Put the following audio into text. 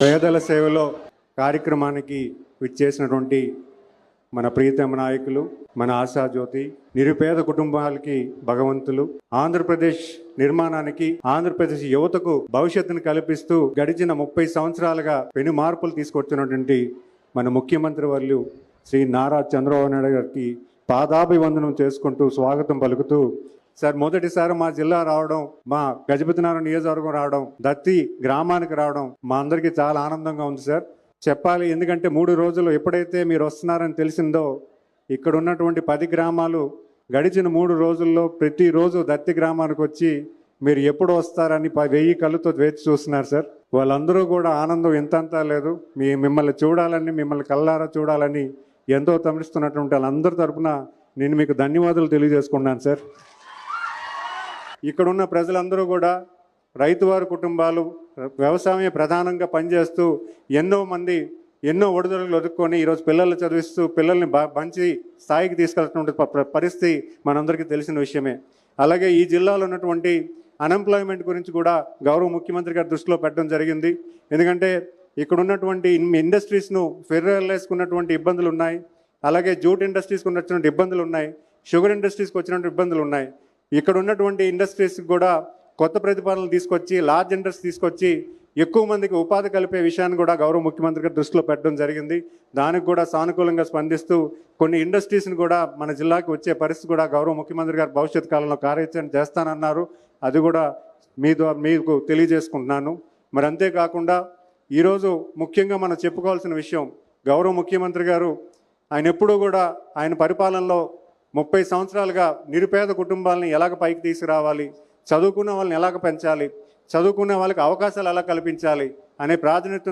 పేదల సేవలో కార్యక్రమానికి విచ్చేసినటువంటి మన ప్రియతమ నాయకులు మన ఆశాజ్యోతి నిరుపేద కుటుంబాలకి భగవంతులు ఆంధ్రప్రదేశ్ నిర్మాణానికి ఆంధ్రప్రదేశ్ యువతకు భవిష్యత్తును కల్పిస్తూ గడిచిన ముప్పై సంవత్సరాలుగా పెను మార్పులు తీసుకొచ్చినటువంటి మన ముఖ్యమంత్రి వర్యులు శ్రీ నారా చంద్రబాబు నాయుడు గారికి పాదాభివందనం చేసుకుంటూ స్వాగతం పలుకుతూ సార్ మొదటిసారి మా జిల్లా రావడం మా గజపతినారాయణ నియోజకవర్గం రావడం దత్తి గ్రామానికి రావడం మా అందరికీ చాలా ఆనందంగా ఉంది సార్. చెప్పాలి ఎందుకంటే మూడు రోజులు ఎప్పుడైతే మీరు వస్తున్నారని తెలిసిందో ఇక్కడ ఉన్నటువంటి పది గ్రామాలు గడిచిన మూడు రోజుల్లో ప్రతిరోజు దత్తి గ్రామానికి వచ్చి మీరు ఎప్పుడు వస్తారని ప- వెయ్యి కళ్ళతో వేచి చూస్తున్నారు సార్. వాళ్ళందరూ కూడా ఆనందం ఎంతంతా లేదు. మీ మిమ్మల్ని చూడాలని మిమ్మల్ని కల్లారా చూడాలని ఎంతో తమిస్తున్నటువంటి వాళ్ళందరి తరఫున నేను మీకు ధన్యవాదాలు తెలియజేసుకున్నాను సార్. ఇక్కడున్న ప్రజలందరూ కూడా రైతువారి కుటుంబాలు వ్యవసాయమే ప్రధానంగా పనిచేస్తూ ఎన్నో మంది ఎన్నో ఒడిదొడుగులు ఒదుక్కొని ఈరోజు పిల్లల్ని చదివిస్తూ పిల్లల్ని మంచి స్థాయికి తీసుకెళ్తున్న పరిస్థితి మనందరికీ తెలిసిన విషయమే. అలాగే ఈ జిల్లాలో ఉన్నటువంటి అన్ఎంప్లాయ్మెంట్ గురించి కూడా గౌరవ ముఖ్యమంత్రి గారి దృష్టిలో పెట్టడం జరిగింది. ఎందుకంటే ఇక్కడ ఉన్నటువంటి ఇండస్ట్రీస్ను ఫెర్రలేసుకున్నటువంటి ఇబ్బందులు ఉన్నాయి అలాగే జూట్ ఇండస్ట్రీస్కి ఉన్నటువంటి ఇబ్బందులు ఉన్నాయి షుగర్ ఇండస్ట్రీస్కి వచ్చినటువంటి ఇబ్బందులు ఉన్నాయి ఇక్కడ ఉన్నటువంటి ఇండస్ట్రీస్కి కూడా కొత్త ప్రతిపాదనలు తీసుకొచ్చి లార్జ్ ఇండస్ట్రీ తీసుకొచ్చి ఎక్కువ మందికి ఉపాధి కలిపే విషయాన్ని కూడా గౌరవ ముఖ్యమంత్రి గారు దృష్టిలో పెట్టడం జరిగింది. దానికి కూడా సానుకూలంగా స్పందిస్తూ కొన్ని ఇండస్ట్రీస్ని కూడా మన జిల్లాకి వచ్చే పరిస్థితి కూడా గౌరవ ముఖ్యమంత్రి గారు భవిష్యత్ కాలంలో కార్యాచరణ చేస్తానన్నారు. అది కూడా మీ మీకు తెలియజేసుకుంటున్నాను. మరి అంతేకాకుండా ఈరోజు ముఖ్యంగా మనం చెప్పుకోవాల్సిన విషయం గౌరవ ముఖ్యమంత్రి గారు ఆయన ఎప్పుడూ కూడా ఆయన పరిపాలనలో ముప్పై సంవత్సరాలుగా నిరుపేద కుటుంబాలను ఎలాగ పైకి తీసుకురావాలి? చదువుకున్న వాళ్ళని ఎలాగ పెంచాలి? చదువుకునే వాళ్ళకి అవకాశాలు ఎలా కల్పించాలి? అనే ప్రాధాన్యత